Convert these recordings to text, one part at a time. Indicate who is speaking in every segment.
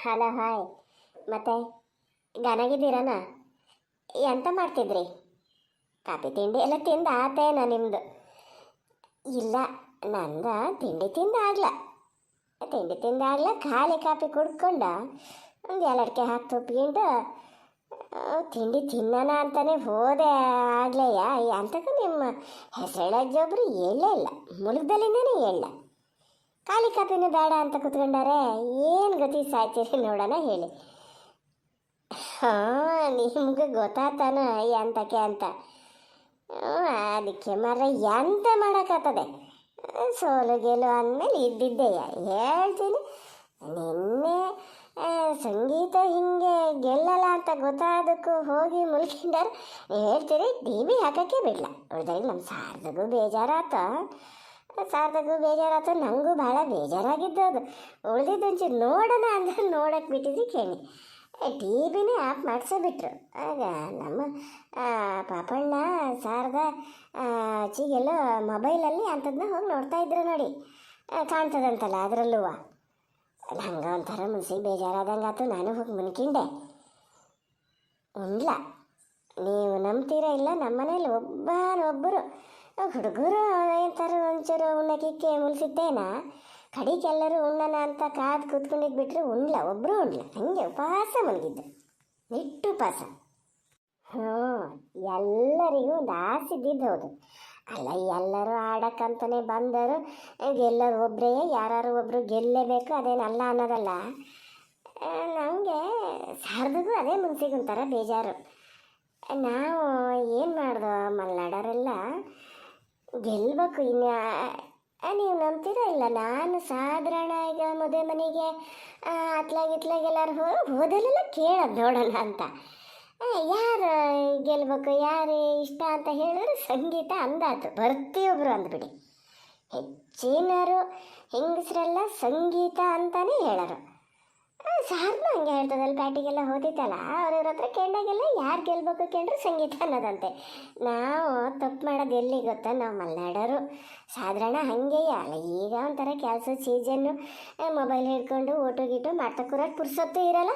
Speaker 1: Hello, hi. ಮತ್ತೆ ಗನಾಗಿದ್ದೀರನ ಎಂತ ಮಾಡ್ತಿದ್ರಿ? ಕಾಫಿ ತಿಂಡಿ ಎಲ್ಲ ತಿಂದು ಆತೇನ ನಿಮ್ಮದು ಇಲ್ಲ, ನಂದ ತಿಂಡಿ ತಿಂದಾಗ್ಲ. ತಿಂಡಿ ತಿಂದಾಗ್ಲ ಖಾಲಿ ಕಾಫಿ ಕುಡ್ಕೊಂಡ ಒಂದು ಎರಡಕ್ಕೆ ಹಾಕಿ ತುಪ್ಪಿಕೊಂಡು ತಿಂಡಿ ತಿನ್ನೋಣ ಅಂತಲೇ ಹೋದೆ ಆಗ್ಲೆಯ ಅಂತಕ್ಕೂ ನಿಮ್ಮ ಹೆಸರೊಬ್ಬರು ಹೇಳೇ ಇಲ್ಲ, ಮುಳುಗ್ದಲ್ಲಿಂದನೇ ಹೇಳ ಖಾಲಿ ಕಾಪಿನೂ ಬೇಡ ಅಂತ ಕುತ್ಕೊಂಡಾರೆ ಏನು ಗತಿ ಸಾಯ್ತೀರಿ ನೋಡೋಣ ಹೇಳಿ. ಹಾಂ ನಿಮ್ಗೆ ಗೊತ್ತಾತಾನ ಎಂತಕ್ಕೆ ಅಂತ. ಹ್ಮ್, ಅದಕ್ಕೆ ಮರ ಎಂತ ಮಾಡೋಕ್ಕಾಗ್ತದೆ? ಸೋಲು ಗೆಲು ಅಂದಮೇಲೆ ಇದ್ದಿದ್ದೆ ಹೇಳ್ತೀನಿ. ನಿನ್ನೆ ಸಂಗೀತ ಹಿಂಗೆ ಗೆಲ್ಲಲ್ಲ ಅಂತ ಗೊತ್ತಾದಕ್ಕೂ ಹೋಗಿ ಮುಲ್ಕಿಂಡಾರ ಹೇಳ್ತೀರಿ ಟಿ ವಿ ಹಾಕೋಕ್ಕೆ ಬಿಡಲ್ಲ ಉಳಿದ್ರೆ ನಮ್ಮ ಸಾರ್ದಗೂ ಬೇಜಾರಾತ. ಸಾರ್ದಗೂ ಬೇಜಾರಾಯ್ತು ನನಗೂ ಭಾಳ ಬೇಜಾರಾಗಿದ್ದು ಅದು ಉಳ್ದಿದ್ದು ನೋಡೋಣ ಅಂದ್ರೆ ನೋಡಕ್ಕೆ ಬಿಟ್ಟಿದ್ರಿ ಕೇಳಿ. ಟಿ ವಿನೇ ಆಫ್ ಮಾಡಿಸೋಬಿಟ್ರು. ಆಗ ನಮ್ಮ ಪಾಪಣ್ಣ ಸಾರದ ಚೀಗೆಲ್ಲೋ ಮೊಬೈಲಲ್ಲಿ ಅಂಥದ್ದನ್ನ ಹೋಗಿ ನೋಡ್ತಾ ಇದ್ರು ನೋಡಿ. ಕಾಣ್ತದಂತಲ್ಲ ಅದರಲ್ಲೂ ಹಂಗೆ ಒಂಥರ ಮನ್ಸಿಗೆ ಬೇಜಾರಾದಂಗೆ ನಾನು ಹೋಗಿ ಮುನ್ಕಿಂಡೆ. ಇಲ್ಲ, ನೀವು ನಂಬ್ತೀರ ಇಲ್ಲ ನಮ್ಮ ಮನೇಲಿ ಒಬ್ಬರೊಬ್ಬರು ಹುಡುಗರು ಎಂತಾರು ಒಂಚೂರು ಉಣ್ಣಕ್ಕಿಕ್ಕೆ ಮುಲ್ಸಿದ್ದೇನ ಕಡಿಗೆಲ್ಲರೂ ಉಣ್ಣನ ಅಂತ ಕಾದು ಕೂತ್ಕೊಂಡಿದ್ದು ಬಿಟ್ರೆ ಉಣ್ಲ ಒಬ್ಬರು ಉಣ್ಲ. ಹಂಗೆ ಉಪವಾಸ ಮಲಗಿದ್ದು ನಿಟ್ಟು ಉಪವಾಸ. ಹ್ಞೂ, ಎಲ್ಲರಿಗೂ ಒಂದು ಆಸೆ ಹೌದು. ಅಲ್ಲ, ಎಲ್ಲರೂ ಆಡಕ್ಕಂತಲೇ ಬಂದರು. ಗೆಲ್ಲೋರು ಒಬ್ಬರೇ ಯಾರು ಒಬ್ಬರು ಗೆಲ್ಲೇಬೇಕು ಅದೇನಲ್ಲ ಅನ್ನೋದಲ್ಲ. ನಮಗೆ ಸಾರ್ದಿಗೂ ಅದೇ ಮನ್ಸಿಗೆ ಒಂಥರ ಬೇಜಾರು. ನಾವು ಏನು ಮಾಡ್ದೋ ಮಲ್ನಾಡೋರೆಲ್ಲ ಗೆಲ್ಬೇಕು ಇನ್ಯಾ ನೀವು ನಂಬ್ತೀರ ಇಲ್ಲ? ನಾನು ಸಾಧಾರಣ ಈಗ ಮದುವೆ ಮನೆಗೆ ಅತ್ಲಾಗ ಇತ್ಲಾಗ ಎಲ್ಲರೂ ಹೋ, ಹೋದಲ್ಲೆಲ್ಲ ಕೇಳೋದು ನೋಡೋಣ ಅಂತ. ಯಾರು ಗೆಲ್ಬೇಕು, ಯಾರು ಇಷ್ಟ ಅಂತ ಹೇಳಿದ್ರೆ ಸಂಗೀತ ಅಂದಾತು. ಪ್ರತಿಯೊಬ್ಬರು ಅಂದ್ಬಿಡಿ. ಹೆಚ್ಚಿನರು ಹೆಂಗಸರೆಲ್ಲ ಸಂಗೀತ ಅಂತಲೇ ಹೇಳೋರು. ಸಾರ್ನು ಹಂಗೆ ಹೇಳ್ತದಲ್ಲ ಪ್ಯಾಟಿಗೆಲ್ಲ ಹೋದಿತ್ತಲ್ಲ ಅವ್ರವ್ರ ಹತ್ರ ಕೇಳಿದಾಗೆಲ್ಲ ಯಾರು ಗೆಲ್ಬೇಕು ಕೇಳಿದ್ರೆ ಸಂಗೀತ ಅನ್ನೋದಂತೆ. ನಾವು ತಪ್ಪು ಮಾಡೋದು ಎಲ್ಲಿ ಗೊತ್ತಾ? ನಾವು ಮಲ್ನಾಡೋರು. ಸಾಧಾರಣ ಹಾಗೆಯೇ ಅಲ್ಲ, ಈಗ ಒಂಥರ ಕೆಲಸ ಸೀಸನ್ನು ಮೊಬೈಲ್ ಹಿಡ್ಕೊಂಡು ಓಟು ಗೀಟು ಮಾಡ್ತಾ ಕೂರಕ್ಕೆ ಪುರ್ಸೊತ್ತು ಇರಲ್ಲ,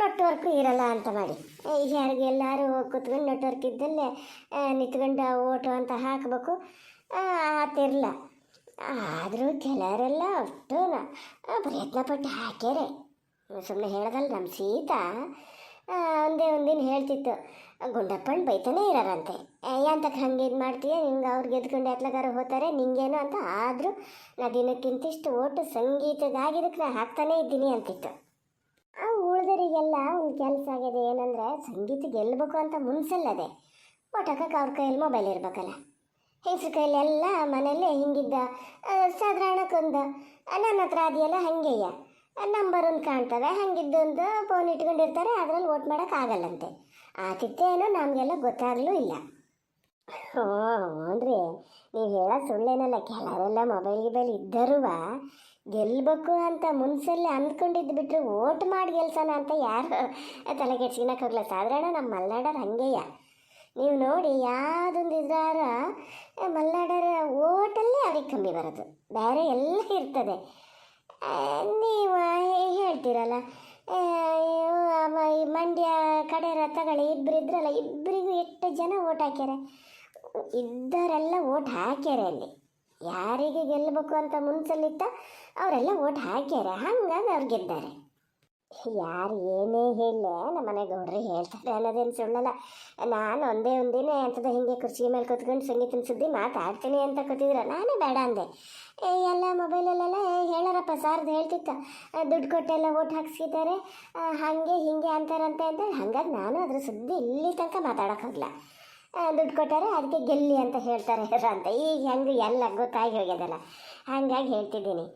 Speaker 1: ನೆಟ್ವರ್ಕು ಇರಲ್ಲ ಅಂತ ಮಾಡಿ. ಯಾರಿಗೆ ಎಲ್ಲರೂ ಹೋಗಿ ಕೂತ್ಕೊಂಡು ನೆಟ್ವರ್ಕ್ ಇದ್ದಲ್ಲೇ ನಿಂತ್ಕೊಂಡು ಓಟು ಅಂತ ಹಾಕಬೇಕು ಆತಿರಲ್ಲ. ಆದರೂ ಕೆಲವರೆಲ್ಲ ಅಷ್ಟು ನಾ ಪ್ರಯತ್ನ ಪಟ್ಟು ಹಾಕ್ಯಾರೆ. ಸುಮ್ಮನೆ ಹೇಳೋದಲ್ಲ ನಮ್ಮ ಸೀತಾ. ಒಂದೇ ಒಂದಿನ ಹೇಳ್ತಿತ್ತು, ಗುಂಡಪ್ಪನ ಬೈತಾನೆ ಇರೋರಂತೆ. ಯಾಂತಕ್ಕೆ ಹಂಗೆ ಇದು ಮಾಡ್ತೀಯ? ನಿಂಗೆ ಅವ್ರು ಗೆದ್ಕೊಂಡು ಎತ್ಲಗಾರ ಹೋಗ್ತಾರೆ ನಿಂಗೇನು ಅಂತ ಆದರೂ ನಾ ದಿನಕ್ಕಿಂತಿಷ್ಟು ಓಟು ಸಂಗೀತದಾಗಿದ್ದಕ್ಕೆ ನಾ ಹಾಕ್ತಾನೇ ಇದ್ದೀನಿ ಅಂತಿತ್ತು. ಆ ಉಳಿದರಿಗೆಲ್ಲ ಒಂದು ಕೆಲಸ ಆಗಿದೆ, ಏನಂದರೆ ಸಂಗೀತ ಗೆಲ್ಲಬೇಕು ಅಂತ ಮುನ್ಸಲ್ಲದೆ ಒಟಕಕ್ಕೆ ಅವ್ರ ಕೈಯಲ್ಲಿ ಮೊಬೈಲ್ ಇರ್ಬೇಕಲ್ಲ. ಹೆಸರು ಕೈಲೆಲ್ಲ ಮನೆಯಲ್ಲೇ ಹಿಂಗಿದ್ದ ಸಾಧಾರಣಕ್ಕೊಂದು ನನ್ನ ಹತ್ರ ಅದೆಯಲ್ಲ ಹಾಗೆಯ ನಂಬರ್ ಒಂದು ಕಾಣ್ತವೆ. ಹಂಗಿದ್ದೊಂದು ಫೋನ್ ಇಟ್ಕೊಂಡಿರ್ತಾರೆ. ಅದರಲ್ಲಿ ಓಟ್ ಮಾಡೋಕ್ಕಾಗಲ್ಲಂತೆ ಆತಿತ್ತೇನೋ ನಮಗೆಲ್ಲ ಗೊತ್ತಾಗಲೂ ಇಲ್ಲ. ಹ್ಞೂ ಹ್ಞೂನ್ರಿ ನೀವು ಹೇಳೋ ಸುಳ್ಳೇನಲ್ಲ. ಕೆಲವರೆಲ್ಲ ಮೊಬೈಲ್ ಗಿಬೈಲ್ ಇದ್ದರೂ ಗೆಲ್ಲಬೇಕು ಅಂತ ಮುನ್ಸಲ್ಲಿ ಅಂದ್ಕೊಂಡಿದ್ದು ಬಿಟ್ಟರೆ ಓಟ್ ಮಾಡಿ ಗೆಲ್ಸೋಣ ಅಂತ ಯಾರು ತಲೆ ಕೆಡ್ಸ್ಕೊಳಕ್ಕೆ ಹೋಗ್ಲ. ಸಾಧಾರಣ ನಮ್ಮ ಮಲ್ನಾಡರು ಹಂಗೆಯ. ನೀವು ನೋಡಿ ಯಾವುದೊಂದು ಇದ್ರಾರ ಮಲ್ನಾಡರ ಓಟಲ್ಲೇ ಅವ್ರಿಗೆ ಕಮ್ಮಿ ಬರೋದು. ಬೇರೆ ಎಲ್ಲ ಇರ್ತದೆ. ನೀವು ಹೇಳ್ತೀರಲ್ಲ ಈ ಮಂಡ್ಯ ಕಡೆ ತಗೊಳ್ಳಿ ಇಬ್ಬರು ಇದ್ರಲ್ಲ ಇಬ್ಬರಿಗೂ ಎಷ್ಟು ಜನ ಓಟ್ ಹಾಕ್ಯಾರೆ? ಇದ್ದವರೆಲ್ಲ ಓಟ್ ಹಾಕ್ಯಾರೆ ಅಲ್ಲಿ. ಯಾರಿಗೆ ಗೆಲ್ಲಬೇಕು ಅಂತ ಮುನ್ಸಲ್ಲಿತ್ತ, ಅವರೆಲ್ಲ ಓಟ್ ಹಾಕ್ಯಾರೆ. ಹಂಗಾಗಿ ಅವ್ರು ಗೆದ್ದಾರೆ. ಯಾರು ಏನೇ ಹೇಳಲಿ ನಮ್ಮ ಮನೆ ಗೌಡ್ರಿ ಹೇಳ್ತಾರೆ ಅನ್ನೋದೇನು ಸುಳ್ಳಲ್ಲ. ನಾನು ಒಂದೇ ಒಂದಿನ ಅಂಥದ್ದು ಹಿಂಗೆ ಕುರ್ಚಿ ಮೇಲೆ ಕೂತ್ಕೊಂಡು ಸಂಗೀತನ ಸುದ್ದಿ ಮಾತಾಡ್ತೀನಿ ಅಂತ ಕೂತಿದ್ರು. ನಾನೇ ಬೇಡ ಅಂದೆ. ಎಲ್ಲ ಮೊಬೈಲಲ್ಲೆಲ್ಲ ಹೇಳಾರಪ್ಪ ಸಾರ್ದು ಹೇಳ್ತಿತ್ತ. ದುಡ್ಡು ಕೊಟ್ಟೆಲ್ಲ ಓಟ್ ಹಾಕ್ಸಿದ್ದಾರೆ. ಹಾಗೆ ಹಿಂಗೆ ಅಂತಾರಂತೆ ಅಂತ ಹಂಗಾಗಿ ನಾನು ಅದ್ರ ಸುದ್ದಿ ಇಲ್ಲಿ ತನಕ ಮಾತಾಡೋಕ್ಕಾಗಲ್ಲ ದುಡ್ಡು ಕೊಟ್ಟಾರೆ ಅದಕ್ಕೆ ಗೆಲ್ಲಿ ಅಂತ ಹೇಳ್ತಾರೆ ಅಂತ. ಈಗ ಹೆಂಗೆ ಎಲ್ಲ ಗೊತ್ತಾಗಿ ಹೋಗ್ಯದಲ್ಲ. ಹಾಗಾಗಿ ಹೇಳ್ತಿದ್ದೀನಿ.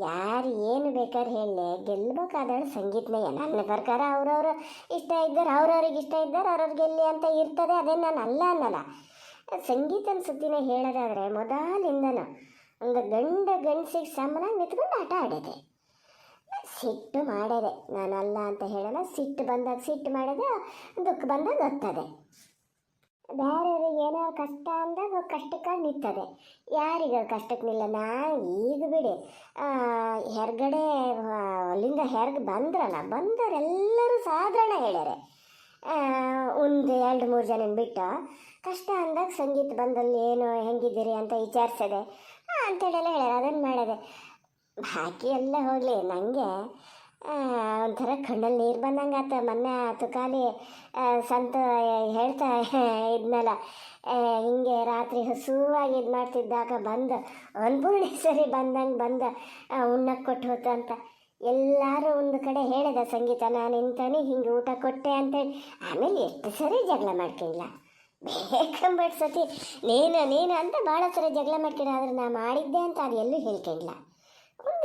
Speaker 1: ಯಾರು ಏನು ಬೇಕಾದ್ರೆ ಹೇಳಿ ಗೆಲ್ಲಬೇಕಾದ್ರೆ ಸಂಗೀತಮಯ ನನ್ನ ಪ್ರಕಾರ ಅವ್ರವ್ರು ಇಷ್ಟ ಇದ್ದಾರೆ ಅವ್ರವ್ರಿಗೆ ಇಷ್ಟ ಇದ್ದಾರೆ ಅವ್ರವ್ರು ಗೆಲ್ಲಿ ಅಂತ ಇರ್ತದೆ. ಅದೇ ನಾನು ಅಲ್ಲ ಅನ್ನಲ್ಲ. ಸಂಗೀತನ ಸುದ್ದಿನ ಹೇಳೋದಾದರೆ ಮೊದಲಿಂದನೂ ಒಂದು ಗಂಡ ಗಂಡಸಿಗೆ ಸಮನಾಗಿ ನಿಂತ್ಕೊಂಡು ಆಟ ಆಡಿದೆ. ಸಿಟ್ಟು ಮಾಡದೆ. ನಾನಲ್ಲ ಅಂತ ಹೇಳಲ್ಲ. ಸಿಟ್ಟು ಬಂದಾಗ ಸಿಟ್ಟು ಮಾಡಿದೆ. ದುಃಖ ಬಂದಾಗ ಗೊತ್ತದೆ ಬೇರೆಯವ್ರಿಗೆ ಏನೋ ಕಷ್ಟ ಅಂದಾಗ ಕಷ್ಟಕ್ಕೆ ನಿಂತದೆ. ಯಾರಿಗೆ ಕಷ್ಟಕ್ಕೆ ನಿಲ್ಲ. ನಾ ಈಗ ಬಿಡಿ ಹೊರ್ಗಡೆ ಅಲ್ಲಿಂದ ಹೆರ್ಗೆ ಬಂದ್ರಲ್ಲ, ಬಂದವರೆಲ್ಲರೂ ಸಾಧಾರಣ ಹೇಳ್ಯಾರೆ. ಒಂದು ಎರಡು ಮೂರು ಜನ ಬಿಟ್ಟು, ಕಷ್ಟ ಅಂದಾಗ ಸಂಗೀತ ಬಂದಲ್ಲಿ ಏನು ಹೆಂಗಿದ್ದೀರಿ ಅಂತ ವಿಚಾರಿಸದೆ ಅಂತೇಳೆಲ್ಲ ಹೇಳ್ಯಾರ. ಅದನ್ನು ಮಾಡದೆ, ಬಾಕಿ ಎಲ್ಲ ಹೋಗಲಿ ನನಗೆ ಒಂಥರ ಕಣ್ಣಲ್ಲಿ ನೀರು ಬಂದಂಗೆ ಆತ. ಮೊನ್ನೆ ತುಕಾಲಿ ಸಂತ ಹೇಳ್ತಾ ಇದ್ನಲ್ಲ ಹಿಂಗೆ ರಾತ್ರಿ ಹಸುವಾಗಿ ಇದು ಮಾಡ್ತಿದ್ದಾಗ ಬಂದು ಸರಿ ಬಂದಂಗೆ ಬಂದು ಉಣ್ಣಕ್ಕೆ ಕೊಟ್ಟು ಹೋತು ಅಂತ. ಎಲ್ಲರೂ ಒಂದು ಕಡೆ ಹೇಳಿದ ಸಂಗೀತ, ನಾನು ಇಂತಾನೆ ಹಿಂಗೆ ಊಟ ಕೊಟ್ಟೆ ಅಂತೇಳಿ. ಆಮೇಲೆ ಎಷ್ಟು ಸರಿ ಜಗಳ ಮಾಡ್ಕೊಂಡಿಲ್ಲ ಬೇಕಂಬಟ್ ಸತಿ, ನೀನು ನೀನು ಅಂತ ಭಾಳ ಸರಿ ಜಗಳ ಮಾಡ್ಕೊಂಡು ಆದರೆ ನಾ ಮಾಡಿದ್ದೆ ಅಂತ ಅದು ಎಲ್ಲೂ ಹೇಳ್ಕೊಂಡಿಲ್ಲ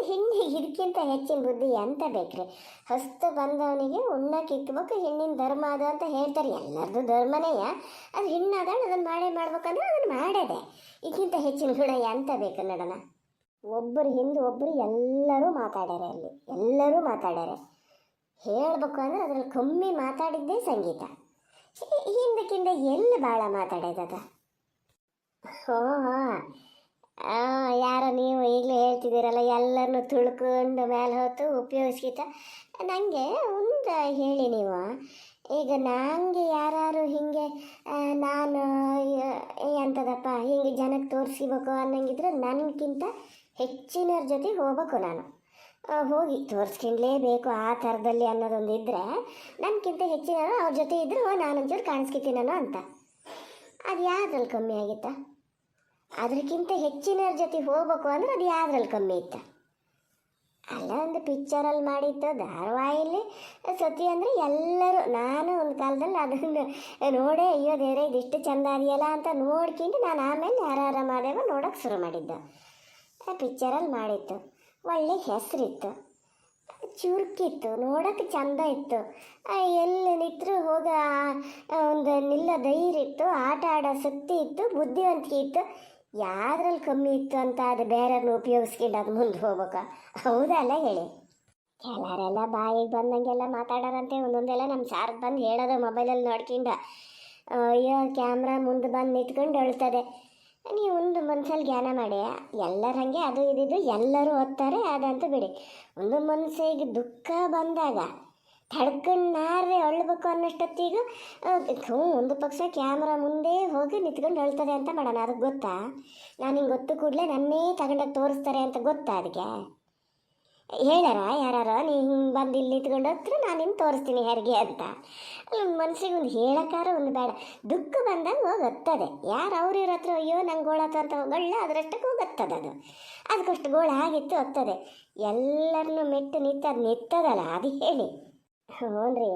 Speaker 1: ಒಂದು ಹೆಣ್ಣಿಗೆ ಇದಕ್ಕಿಂತ ಹೆಚ್ಚಿನ ಬುದ್ಧಿ ಎಂತ ಬೇಕ್ರಿ? ಹೊಸ್ತು ಬಂದವನಿಗೆ ಉಣ್ಣಕ್ಕೆ ಇಕ್ಬೇಕು ಹೆಣ್ಣಿನ ಧರ್ಮ ಅದು ಅಂತ ಹೇಳ್ತಾರೆ. ಎಲ್ಲರದು ಧರ್ಮನೇಯ. ಅದು ಹೆಣ್ಣಾದಾಳ ಅದನ್ನು ಮಾಡೇ ಮಾಡ್ಬೇಕಂದ್ರೆ ಅದನ್ನು ಮಾಡದೆ. ಇದಕ್ಕಿಂತ ಹೆಚ್ಚಿನ ಗುಣ ಎಂತ ಬೇಕು ನೋಡೋಣ? ಒಬ್ಬರು ಹಿಂದೆ ಒಬ್ಬರು ಎಲ್ಲರೂ ಮಾತಾಡ್ಯಾರೆ ಅಲ್ಲಿ. ಎಲ್ಲರೂ ಮಾತಾಡ್ಯಾರೆ. ಹೇಳ್ಬೇಕು ಅಂದ್ರೆ ಅದ್ರಲ್ಲಿ ಕಮ್ಮಿ ಮಾತಾಡಿದ್ದೇ ಸಂಗೀತ. ಹಿಂದಕ್ಕಿಂತ ಎಲ್ಲಿ ಭಾಳ ಮಾತಾಡೋದದ ಹೋ. ಆ, ಯಾರೋ ನೀವು ಈಗಲೇ ಹೇಳ್ತಿದ್ದೀರಲ್ಲ, ಎಲ್ಲರನ್ನು ತುಳ್ಕೊಂಡು ಮೇಲೆ ಹೊತ್ತು ಉಪಯೋಗಿಸ್ಕಿತ. ನನಗೆ ಒಂದು ಹೇಳಿ ನೀವು. ಈಗ ನನಗೆ ಯಾರು ಹಿಂಗೆ ನಾನು ಎಂಥದಪ್ಪ ಹಿಂಗೆ ಜನಕ್ಕೆ ತೋರಿಸಿಬೇಕು ಅನ್ನಂಗಿದ್ರೆ ನನಗಿಂತ ಹೆಚ್ಚಿನವ್ರ ಜೊತೆ ಹೋಗ್ಬೇಕು ನಾನು. ಹೋಗಿ ತೋರಿಸ್ಕೊಂಡ್ಲೇಬೇಕು ಆ ಥರದಲ್ಲಿ ಅನ್ನೋದೊಂದು ಇದ್ದರೆ ನನಗಿಂತ ಹೆಚ್ಚಿನವರು ಅವ್ರ ಜೊತೆ ಇದ್ದರೂ ನಾನು ನಾನೊಂಚೂರು ಕಾಣಿಸ್ಕಿತೀನೋ ಅಂತ. ಅದು ಯಾವ್ದ್ರಲ್ಲಿ ಕಮ್ಮಿ ಆಗಿತ್ತಾ? ಅದಕ್ಕಿಂತ ಹೆಚ್ಚಿನವ್ರ ಜೊತೆ ಹೋಗ್ಬೇಕು ಅಂದ್ರೆ ಅದು ಯಾವ್ದ್ರಲ್ಲಿ ಕಮ್ಮಿ ಇತ್ತ? ಅಲ್ಲ, ಒಂದು ಪಿಕ್ಚರಲ್ಲಿ ಮಾಡಿತ್ತು ಧಾರಾವಾಹಿಲಿ ಸತಿ ಅಂದರೆ ಎಲ್ಲರೂ, ನಾನು ಒಂದು ಕಾಲದಲ್ಲಿ ಅದನ್ನು ನೋಡೇ, ಅಯ್ಯೋ ದೇವ್ರೆ, ಇದಿಷ್ಟು ಚಂದ ಅದೆಯಲ್ಲ ಅಂತ ನೋಡ್ಕೊಂಡು ನಾನು ಆಮೇಲೆ ಯಾರ ಮಾದೇವ ನೋಡೋಕೆ ಶುರು ಮಾಡಿದ್ದೆ. ಆ ಪಿಕ್ಚರಲ್ಲಿ ಮಾಡಿತ್ತು ಒಳ್ಳೆ ಹೆಸರಿತ್ತು. ಚುರುಕಿತ್ತು, ನೋಡೋಕೆ ಚಂದ ಇತ್ತು. ಎಲ್ಲಿ ನಿಂತರೂ ಹೋಗ ಒಂದು ನಿಲ್ಲೋ ಧೈರ್ಯ ಇತ್ತು, ಆಟ ಆಡೋ ಶಕ್ತಿ ಇತ್ತು, ಬುದ್ಧಿವಂತಿಕೆ ಇತ್ತು. ಯಾವ್ದ್ರಲ್ಲಿ ಕಮ್ಮಿ ಇತ್ತು ಅಂತ ಅದು ಬೇರೆಯವ್ರನ್ನ ಉಪಯೋಗಿಸ್ಕೊಂಡು ಅದು ಮುಂದೆ ಹೋಗ್ಬೇಕು. ಹೌದಲ್ಲ ಹೇಳಿ? ಕೆಲವರೆಲ್ಲ ಬಾಯಿಗೆ ಬಂದಂಗೆಲ್ಲ ಮಾತಾಡೋರಂತೆ. ಒಂದೊಂದೆಲ್ಲ ನಮ್ಮ ಸಾರ್ಗೆ ಬಂದು ಹೇಳೋದು ಮೊಬೈಲಲ್ಲಿ ನೋಡ್ಕೊಂಡು, ಅಯ್ಯೋ, ಕ್ಯಾಮ್ರಾ ಮುಂದೆ ಬಂದು ನಿಂತ್ಕೊಂಡು ಅಳ್ತದೆ. ನೀವು ಒಂದು ಮನ್ಸಲ್ಲಿ ಧ್ಯಾನ ಮಾಡಿ. ಎಲ್ಲರ ಹಾಗೆ ಅದು ಇದಿದ್ದು ಎಲ್ಲರೂ ಓದ್ತಾರೆ ಅದಂತೂ ಬಿಡಿ. ಒಂದು ಮನಸ್ಸಿಗೆ ದುಃಖ ಬಂದಾಗ ತಡ್ಕೊಂಡಾರೆ ಅಳ್ಬೇಕು ಅನ್ನೋಷ್ಟೊತ್ತಿಗೂ ಹ್ಞೂ ಒಂದು ಪಕ್ಷ ಕ್ಯಾಮ್ರಾ ಮುಂದೆ ಹೋಗಿ ನಿಂತ್ಕೊಂಡು ಅಳ್ತದೆ ಅಂತ ಮಾಡೋಣ ಅದಕ್ಕೆ ಗೊತ್ತಾ? ನಾನು ಹಿಂಗೆ ಗೊತ್ತು ಕೂಡಲೇ ನನ್ನೇ ತಗೊಂಡೋಗಿ ತೋರಿಸ್ತಾರೆ ಅಂತ ಗೊತ್ತಾ ಅದಕ್ಕೆ ಹೇಳಾರ ಯಾರು ನೀ ಹಿಂಗೆ ಬಂದು ಇಲ್ಲಿ ನಿಂತ್ಕೊಂಡು ಹತ್ರ ನಾನು ನಿಮ್ಗೆ ತೋರಿಸ್ತೀನಿ ಹೆರಿಗೆ ಅಂತ. ಮನಸ್ಸಿಗೆ ಒಂದು ಹೇಳಕ್ಕಾರ ಒಂದು ಬೇಡ. ದುಃಖ ಬಂದಾಗ ಹೋಗಿ ಹತ್ತದೆ ಯಾರು ಅವ್ರ ಇವ್ರ ಹತ್ರ ಅಯ್ಯೋ, ನಂಗೆ ಗೋಳಾತ ಅಂತ ಹೋಗಲ್ಲ, ಅದರಷ್ಟಕ್ಕೆ ಹೋಗಿ ಹತ್ತದ ಅದು. ಅದಕ್ಕಷ್ಟು ಗೋಳ ಆಗಿತ್ತು ಹತ್ತದೆ ಎಲ್ಲರನ್ನೂ ಮೆಟ್ಟು ನಿಂತ ಅದು ನಿತ್ತದಲ್ಲ ಅದು ಹೇಳಿ. ಹ್ಞೂ ರೀ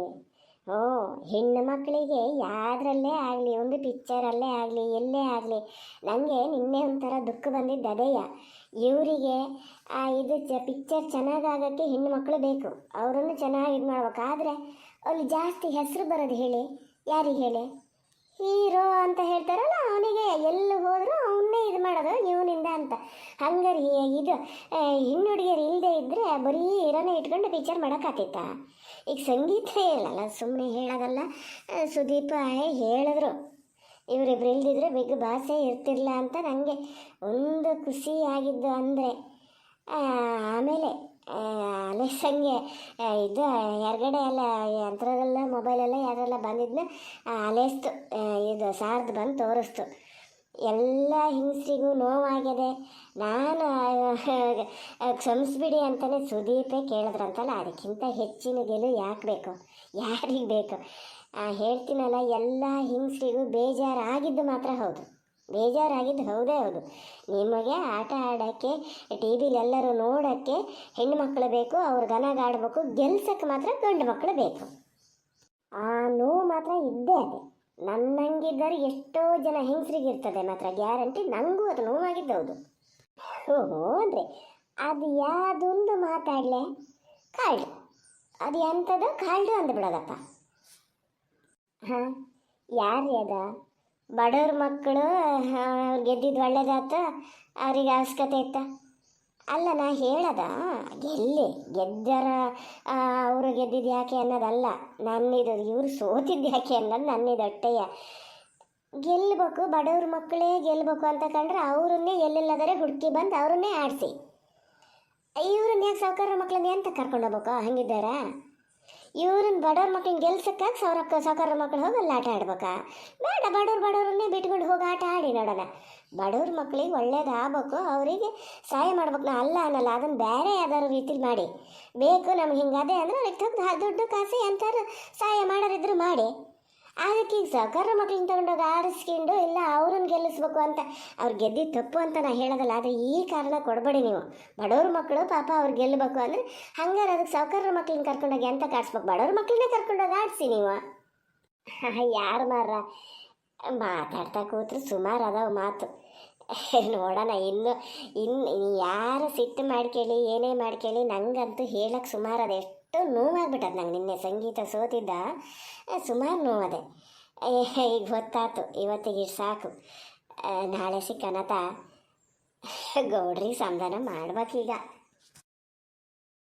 Speaker 1: ಹ್ಞೂ, ಹೆಣ್ಣು ಮಕ್ಕಳಿಗೆ ಯಾರಲ್ಲೇ ಆಗಲಿ, ಒಂದು ಪಿಕ್ಚರಲ್ಲೇ ಆಗಲಿ, ಎಲ್ಲೇ ಆಗಲಿ ನನಗೆ ನಿನ್ನೆ ಒಂಥರ ದುಃಖ ಬಂದಿದ್ದು ಅದೇಯ ಇವರಿಗೆ, ಆ, ಇದು ಚ, ಪಿಕ್ಚರ್ ಚೆನ್ನಾಗಾಗೋಕ್ಕೆ ಹೆಣ್ಣು ಮಕ್ಕಳು ಬೇಕು. ಅವರನ್ನು ಚೆನ್ನಾಗಿ ಇದು ಮಾಡ್ಬೇಕಾದ್ರೆ ಅಲ್ಲಿ ಜಾಸ್ತಿ ಹೆಸರು ಬರೋದು ಹೇಳಿ, ಯಾರಿಗೆ ಹೇಳಿ? ಹೀರೋ ಅಂತ ಹೇಳ್ತಾರಲ್ಲ ಅವನಿಗೆ, ಎಲ್ಲಿ ಹೋದರೂ ಅವನ್ನೇ ಇದು ಮಾಡೋದು, ಇವನಿಂದ ಅಂತ. ಹಂಗಾರೆ, ಇದು ಹೆಣ್ಣು ಹುಡುಗಿಯರು ಇಲ್ಲದೆ ಇದ್ದರೆ ಬರೀ ಹೀರೋನೇ ಇಟ್ಕೊಂಡು ಪಿಕ್ಚರ್ ಮಾಡೋಕ್ಕಾಗ್ತಿತ್ತ ಈಗ ಸಂಗೀತ ಹೇಳಲ್ಲ ಸುಮ್ಮನೆ ಹೇಳೋದಲ್ಲ. ಸುದೀಪ ಹೇಳಿದ್ರು, ಇವರಿಬ್ರು ಇಲ್ದಿದ್ರೆ ಬಿಗ್ ಭಾಷೆ ಇರ್ತಿರ್ಲ ಅಂತ ನನಗೆ ಒಂದು ಖುಷಿ ಆಗಿದ್ದು ಅಂದರೆ ಆಮೇಲೆ ಅಲೆಸಂಗೆ ಇದು ಹೊರ್ಗಡೆ ಎಲ್ಲ ಯಂತ್ರದಲ್ಲ ಮೊಬೈಲೆಲ್ಲ ಯಾರೆಲ್ಲ ಬಂದಿದ್ನ ಅಲೆಸ್ತು ಇದು, ಸಾರ್ದು ಬಂದು ತೋರಿಸ್ತು. ಎಲ್ಲ ಹಿಂಸೆಗೂ ನೋವಾಗಿದೆ. ನಾನು ಕ್ಷಮಿಸ್ಬಿಡಿ ಅಂತಲೇ ಸುದೀಪೇ ಕೇಳಿದ್ರಂತಲ್ಲ, ಅದಕ್ಕಿಂತ ಹೆಚ್ಚಿನ ಗೆಲುವು ಯಾಕೆ ಬೇಕು? ಯಾರಿಗೆ ಬೇಕು? ಹೇಳ್ತೀನಲ್ಲ, ಎಲ್ಲ ಹಿಂಸೆಗೂ ಬೇಜಾರಾಗಿದ್ದು ಮಾತ್ರ ಹೌದು. ಬೇಜಾರಾಗಿದ್ದು ಹೌದೇ ಹೌದು. ನಿಮಗೆ ಆಟ ಆಡೋಕ್ಕೆ, ಟಿ ವಿಲಿ ಎಲ್ಲರೂ ನೋಡೋಕ್ಕೆ ಹೆಣ್ಣು ಮಕ್ಕಳು ಬೇಕು, ಅವ್ರು ಗನಗಾಡಬೇಕು ಗೆಲ್ಸಕ್ಕೆ ಮಾತ್ರ ಗಂಡು ಮಕ್ಕಳು ಬೇಕು. ಆ ನೋವು ಮಾತ್ರ ಇದ್ದೇ ಅದೇ. ನನ್ನಂಗಿದ್ದರೆ ಎಷ್ಟೋ ಜನ ಹೆಂಗಸರಿಗೆ ಇರ್ತದೆ ಮಾತ್ರ, ಗ್ಯಾರಂಟಿ ನನಗೂ ಅದು ನೋವಾಗಿದ್ದು ಓಹೋ ಅಂದರೆ ಅದು ಯಾವುದೊಂದು ಮಾತಾಡಲೆ? ಕಾಲ್ಡು ಅದು ಎಂಥದ್ದು ಕಾಲ್ಡು ಅಂದ್ಬಿಡೋದಪ್ಪ ಹಾಂ ಯಾರು ಅದ? ಬಡವ್ರ ಮಕ್ಕಳು ಅವ್ರು ಗೆದ್ದಿದ್ದು ಒಳ್ಳೇದಾತ, ಅವ್ರಿಗೆ ಅವಶ್ಯಕತೆ ಇತ್ತ? ಅಲ್ಲ, ನಾ ಹೇಳದ ಗೆಲ್ಲಿ ಗೆದ್ದರ ಅವರು ಗೆದ್ದಿದ್ದು ಯಾಕೆ ಅನ್ನೋದಲ್ಲ. ನನ್ನಿದು, ಇವರು ಸೋತಿದ್ದು ಯಾಕೆ ಅನ್ನೋದು ನನ್ನಿದು ಹೊಟ್ಟೆಯ ಗೆಲ್ಲಬೇಕು ಬಡವ್ರ ಮಕ್ಕಳೇ ಗೆಲ್ಲಬೇಕು ಅಂತ ಕಂಡ್ರೆ ಅವರನ್ನೇ ಎಲ್ಲೆಲ್ಲದರೆ ಹುಡುಕಿ ಬಂದು ಅವರನ್ನೇ ಆಡಿಸಿ. ಇವ್ರನ್ನ ಯಾಕೆ ಸಾವುಕಾರ ಮಕ್ಕಳನ್ನ ಎಂತ ಕರ್ಕೊಂಡು ಹೋಗ್ಬೇಕು, ಹಂಗಿದ್ದಾರಾ? ಇವ್ರನ್ನ ಬಡವ್ರ ಮಕ್ಳನ್ನ ಗೆಲ್ಸಕ್ಕಾಗಿ ಸಾವಿರ ಸಾವುಕಾರ ಮಕ್ಳು ಹೋಗಿ ಅಲ್ಲಿ ಆಟ ಆಡ್ಬೇಕಾ? ಬೇಡ, ಬಡವ್ರು ಬಡವ್ರನ್ನೇ ಬಿಟ್ಕೊಂಡು ಹೋಗಿ ಆಟ ಆಡಿ ನೋಡೋಣ. ಬಡವ್ರ ಮಕ್ಕಳಿಗೆ ಒಳ್ಳೇದು ಆಗ್ಬೇಕು, ಅವರಿಗೆ ಸಹಾಯ ಮಾಡ್ಬೇಕು. ನಾ ಅಲ್ಲ ಅನ್ನಲ್ಲ ಅದನ್ನು ಬೇರೆ ಯಾವ್ದಾದ್ರು ರೀತಿಲಿ ಮಾಡಿ. ಬೇಕು ನಮ್ಗೆ ಹಿಂಗೆ ಅದೇ ಅಂದ್ರೆ ಅದಕ್ಕೆ ತೆಗ್ದು ದುಡ್ಡು ಕಾಸು ಎಂತಾರು ಸಹಾಯ ಮಾಡೋರಿದ್ರು ಮಾಡಿ. ಅದಕ್ಕೆ ಈಗ ಸಹಕಾರ ಮಕ್ಳನ್ನ ತಗೊಂಡೋಗಿ ಆಡಿಸ್ಕೊಂಡು ಇಲ್ಲ ಅವ್ರನ್ನ ಗೆಲ್ಲಿಸ್ಬೇಕು ಅಂತ ಅವ್ರು ಗೆದ್ದಿದ್ದು ತಪ್ಪು ಅಂತ ನಾನು ಹೇಳೋದಲ್ಲ, ಆದರೆ ಈ ಕಾರಣ ಕೊಡಬೇಡಿ ನೀವು. ಬಡವ್ರ ಮಕ್ಕಳು ಪಾಪ ಅವ್ರು ಗೆಲ್ಲಬೇಕು ಅಂದರೆ ಹಂಗಾರೆ ಅದಕ್ಕೆ ಸಹಕಾರ ಮಕ್ಳನ್ನ ಕರ್ಕೊಂಡೋಗಿ ಎಂತ ಕಾಡ್ಸ್ಬೇಕು? ಬಡವ್ರ ಮಕ್ಕಳನ್ನೇ ಕರ್ಕೊಂಡೋಗಿ ಆಡಿಸಿ ನೀವು. ಯಾರು ಮಾರ ಮಾತಾಡ್ತಾ ಕೂತ್ರು ಸುಮಾರು ಅದಾವ ಮಾತು. ನೋಡೋಣ, ಇನ್ನು ಇನ್ನು ಯಾರು ಸಿಟ್ಟು ಮಾಡ್ಕೇಳಿ ಏನೇ ಮಾಡ್ಕೇಳಿ ನನಗಂತೂ ಹೇಳಕ್ಕೆ ಸುಮಾರು ಅದು. ಎಷ್ಟು ನೋವಾಗ್ಬಿಟ್ಟದ ನಂಗೆ ನಿನ್ನೆ ಸಂಗೀತ ಸೋತಿದ್ದ. ಸುಮಾರು ನೋವದೆ. ಈಗ ಗೊತ್ತಾಯ್ತು ಇವತ್ತಿಗೆ ಸಾಕು. ನಾಳೆ ಸಿಕ್ಕನತ? ಗೌಡ್ರಿ ಸಂಧಾನ ಮಾಡ್ಬೇಕೀಗ.